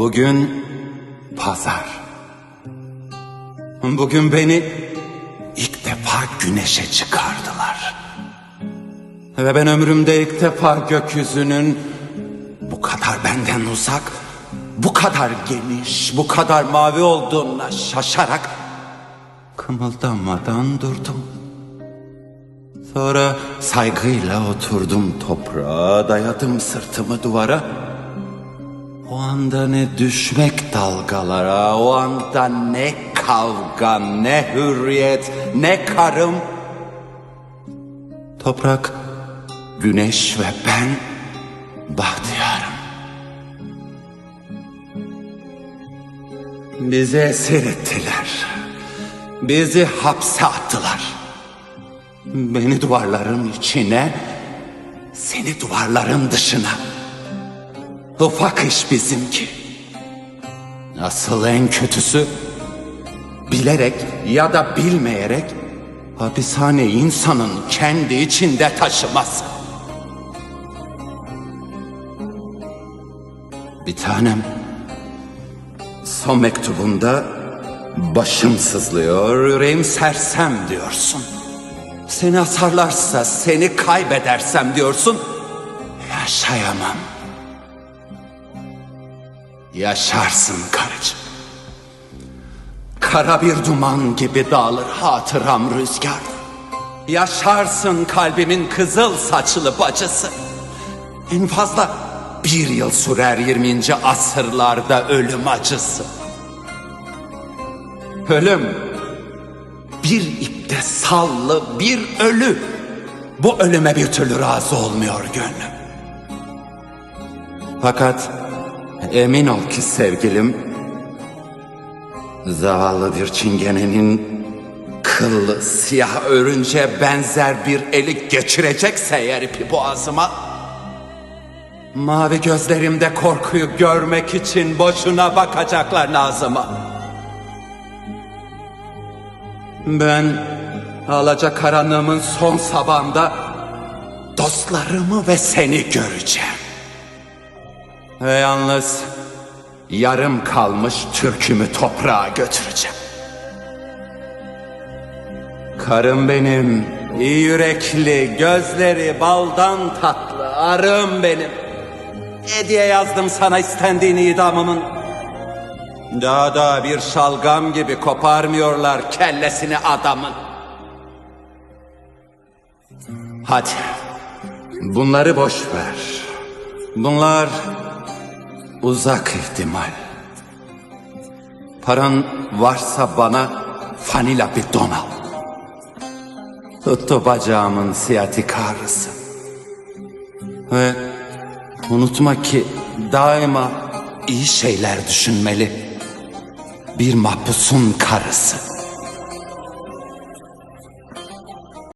Bugün pazar. Bugün beni ilk defa güneşe çıkardılar. Ve ben ömrümde ilk defa gökyüzünün bu kadar benden uzak, bu kadar geniş, bu kadar mavi olduğuna şaşarak kımıldamadan durdum. Sonra saygıyla oturdum toprağa, dayadım sırtımı duvara. O anda ne düşmek dalgalara, o anda ne kavga, ne hürriyet, ne karım. Toprak, güneş ve ben bahtiyarım. Bizi esir ettiler. Bizi hapse attılar. Beni duvarların içine, seni duvarların dışına. Ufak iş bizimki. Asıl en kötüsü bilerek ya da bilmeyerek hapishane insanın kendi içinde taşıması. Bir tanem son mektubunda başım sızlıyor, yüreğim sersem diyorsun. Seni asarlarsa seni kaybedersem diyorsun. Yaşayamam. Yaşarsın karıcığım. Kara bir duman gibi dağılır hatıram rüzgar. Yaşarsın kalbimin kızıl saçlı bacısı. En fazla bir yıl sürer 20. asırlarda ölüm acısı. Ölüm bir ipte sallı bir ölü. Bu ölüme bir türlü razı olmuyor gönlüm. Fakat emin ol ki sevgilim, zavallı bir çingenenin kıllı siyah örünce benzer bir elik geçirecekse eğer ipi boğazıma, mavi gözlerimde korkuyu görmek için boşuna bakacaklar Nazım'a. Ben alacak karanlığımın son sabahında dostlarımı ve seni göreceğim. Ve yalnız yarım kalmış türkümü toprağa götüreceğim. Karım benim, iyi yürekli, gözleri baldan tatlı, arım benim. Hediye yazdım sana istendiğini idamımın. Daha da bir şalgam gibi koparmıyorlar kellesini adamın. Hadi, bunları boş ver. Bunlar uzak ihtimal. Paran varsa bana fanila bir don al. Tuttu bacağımın siyatik ağrısı. Ve unutma ki daima iyi şeyler düşünmeli. Bir mahpusun karısı.